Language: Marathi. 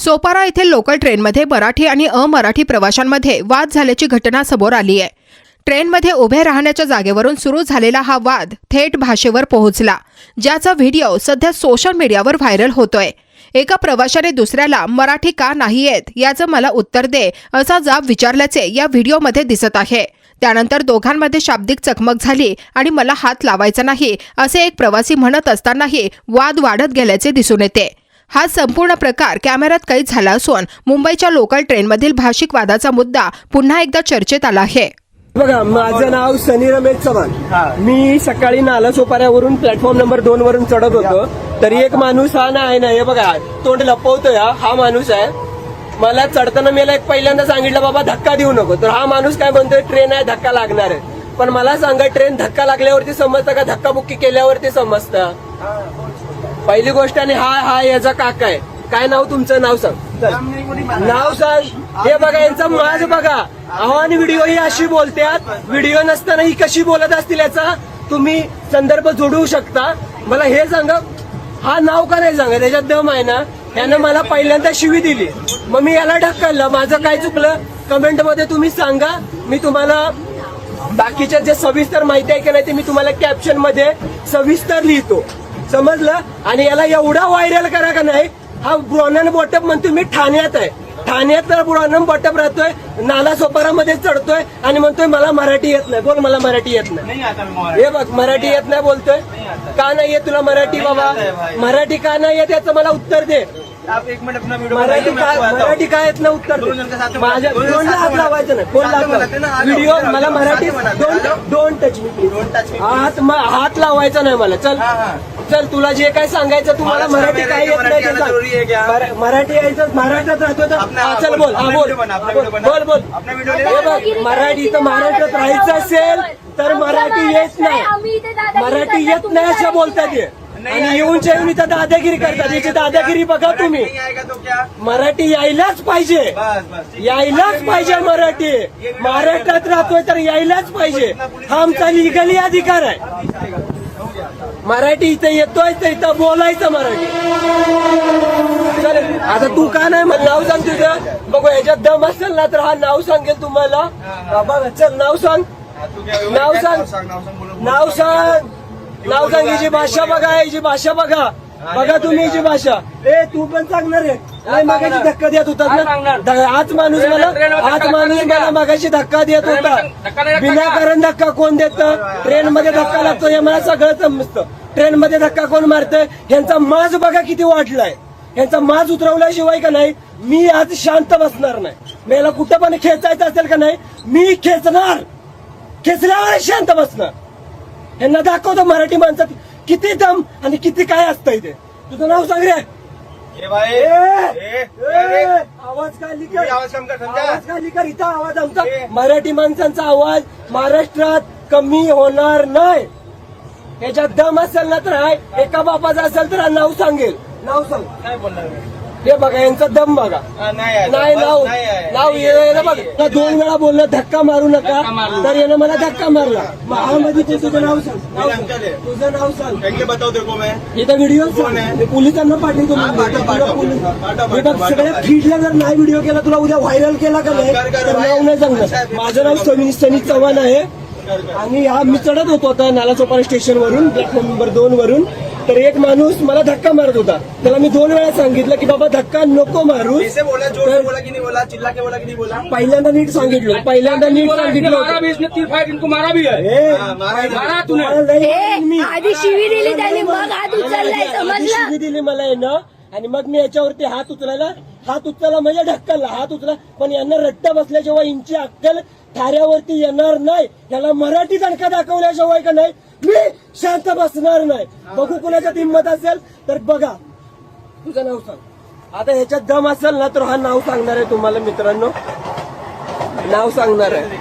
सोपारा येथील लोकल ट्रेनमध्ये मराठी आणि अमराठी प्रवाशांमध्ये वाद झाल्याची घटना समोर आली आहे. ट्रेनमध्ये उभे राहण्याच्या जागेवरून सुरू झालेला हा वाद थेट भाषेवर पोहोचला ज्याचा व्हिडिओ सध्या सोशल मीडियावर व्हायरल होतोय. एका प्रवाशाने दुसऱ्याला मराठी का नाही येत? याचं मला उत्तर दे असा जाब विचारल्याचे या व्हिडिओमध्ये दिसत आहे. त्यानंतर दोघांमध्ये शाब्दिक चकमक झाली आणि मला हात लावायचा नाही असे एक प्रवासी म्हणत असतानाही वाद वाढत गेल्याचे दिसून येते. हा संपूर्ण प्रकार कॅमेऱ्यात कैद झाला असून मुंबईच्या लोकल ट्रेनमधील भाषिक वादाचा मुद्दा पुन्हा एकदा चर्चेत आला आहे. बघा माझं नाव सनी रमेश चव्हाण. मी सकाळी नाला सोपाऱ्यावरून प्लॅटफॉर्म नंबर दोन वरून चढत होतो. तरी एक माणूस हा ना आहे ना हे बघा तोंड लपवतोय हा. हा माणूस आहे. मला चढताना मला एक पहिल्यांदा सांगितलं बाबा धक्का देऊ नको. तर हा माणूस काय म्हणतोय ट्रेन आहे धक्का लागणार आहे. पण मला सांगा ट्रेन धक्का लागल्यावरती समजतं का? धक्काबुक्की केल्यावरती समजतं? पहिली गोष्ट आणि हा हा याचा काका आहे. काय नाव तुमचं? नाव सांग. नाव सांग. हे बघा यांचा माझ बघा. अहो आणि व्हिडिओ ही अशी बोलतात व्हिडिओ नसताना ही कशी बोलत असतील याचा तुम्ही संदर्भ जोडू शकता. मला हे सांगा हा नाव का नाही सांगा? त्याच्यात दम आहे ना? यानं मला पहिल्यांदा शिवी दिली. मग मी याला ढकललं. माझं काय चुकलं? कमेंटमध्ये तुम्ही सांगा. मी तुम्हाला बाकीच्या जे सविस्तर माहिती आहे की नाही ते मी तुम्हाला कॅप्शनमध्ये सविस्तर लिहितो. समजलं? आणि याला एवढा व्हायरल करा का नाही? हा ब्रॉनन बॉटप म्हणतो मी ठाण्यात आहे. ठाण्यात तर ब्रॉनन बॉटप राहतोय नाला सोपारामध्ये चढतोय आणि म्हणतोय मला मराठी येत नाही. बोल मला मराठी येत नाही. नहीं हे बघ मराठी येत नाही बोलतोय. का नाही येत तुला मराठी बाबा? मराठी का नाही येत याचं मला उत्तर दे. एक मिनट मराठी बनाइए, मैं का आपको बताता मराठी काय येत ना उत्तर दोन माझ्या दोन दोनला हात लावायचं नाही. कोण ना, हात व्हिडिओ. मला मराठी. Don't touch me. हात हात लावायचा नाही मला. चल. चल तुला जे काय सांगायचं तुम्हाला मला मराठी काय येत मराठी नाही ते सांग. मराठी यायचं महाराष्ट्रात राहतो तर अपना- हा, चल बोल, बोल. हा बोल. बोल. हे बघ मराठी तर महाराष्ट्रात राहायचं असेल तर मराठी येत नाही. मराठी येत नाही असं बोलतात हे. आणि येऊन येऊन इथं दादागिरी करतात याची दादागिरी बघा तुम्ही. नहीं आएगा तो क्या मराठी यायलाच पाहिजे. बस बस ठीक. यायलाच पाहिजे मराठी. महाराष्ट्रात राहतोय तर यायलाच पाहिजे. हा आमचा लिगली अधिकार आहे. मराठी इथं येतोय तर इथं बोलायचं मराठी. चालेल. आता तू का नाही मग नाव सांग तुझं. बघू ह्याच्यात दम असेल ना तर हा नाव सांगेल तुम्हाला. हा, चल नाव सांग नाव सांग. नाव सांग. नाव सांग. नाव सांग हिची भाषा बघा हिची भाषा बघा. बघा तुम्ही हिची भाषा. ए तू पण सांगणार आहे. नाही मगाशी धक्का देत होता हाच माणूस मला हाच माणूस मला मगाशी धक्का देत होता. विनाकारण धक्का कोण देत? ट्रेन मध्ये धक्का लागतो हे मला सगळं समजतं. ट्रेन मध्ये धक्का कोण मारतंय? यांचा माज बघा किती वाढलाय. यांचा माज उतरवल्याशिवाय का नाही मी आज शांत बसणार नाही. मला कुठं पण खेचायचं असेल का नाही मी खेचणार. खेचल्यावर शांत बसणार. यांना दाखवतो मराठी माणसात किती दम आणि किती काय असतं इथे तुझं नाव सांग रे. आवाज खाली कर आवाज कर, इथं आवाज आमचा. मराठी माणसांचा आवाज महाराष्ट्रात कमी होणार नाही. याच्यात दम असेल ना तर हाय एका बापाचा असेल तर नाव सांगेल. नाव सांग. काय बोलणार? हे बघा यांचा दम बघा. नाही नाव. नाव बघ. दोन वेळा बोललं धक्का मारू नका. तर यानं मला धक्का मारला. महामध्ये ते तुझं नाव सांग. तुझं नाव सांग. इथं व्हिडिओ पोलिसांना पाठवतो मी बघ सगळ्या. फीडला जर नाही व्हिडिओ केला तुला उद्या व्हायरल केला का नाही? तर. नाव नाही सांगणार. माझं नाव सनी सनी चव्हाण आहे. आणि हा मी चढत होतो आता नाला सोपारा स्टेशन वरून प्लॅटफॉर्म नंबर दोन वरून. तर एक माणूस मला धक्का मारत होता. त्याला मी दोन वेळा सांगितलं की बाबा धक्का नको मारू. कैसे बोला जोर से बोला कि नहीं बोला चिल्ला के बोला कि नहीं बोला. पहिल्यांदा नीट सांगितलं. पहिल्यांदा नीट सांगितलं मारा होतं. भी इसने तीन फाइट इनको मारा भी है. ए, हा, मारा ना. मारा तूने तुम्हाला लई ए, मी. आधी शिवी दिली त्यांनी मग हात उचललाय आधी समजलं? शिवी दिली मला येणं आणि मग मी याच्यावरती हात उचलायला हात उचलला म्हणजे ढक्कलला हात उचला. पण यांना रट्ट बसल्याशिवाय इंची अक्कल थाऱ्यावरती येणार नाही याला मराठी दणका दाखवल्याशिवाय का नाही मी शांत बसणार नाही. बघू कुणाच्यात हिंमत असेल तर बघा. तुझं नाव सांग. आता ह्याच्यात दम असेल ना तर हा नाव सांगणार आहे तुम्हाला मित्रांनो. नाव सांगणार आहे.